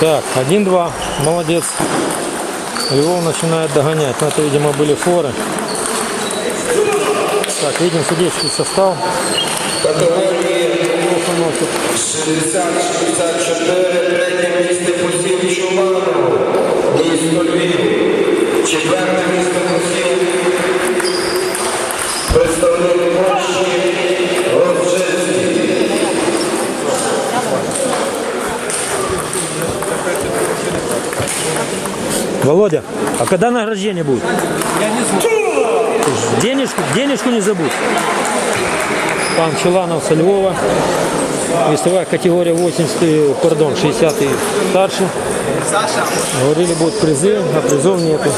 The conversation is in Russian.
Так, 1-2. Молодец. Львов начинает догонять. Но это, видимо, были форы. Так, видим судейский состав. Плохо носит. 60-64, третє місце посів Чуманов, місто Львів. Четверте місце посів представник Володя, а когда награждение будет? Я не знаю. Денежку, денежку не забудь. Пан Челанов со Львова. Весовая категория 80, э, пардон, 60 и старше. Говорили, будут призы, а призов нету.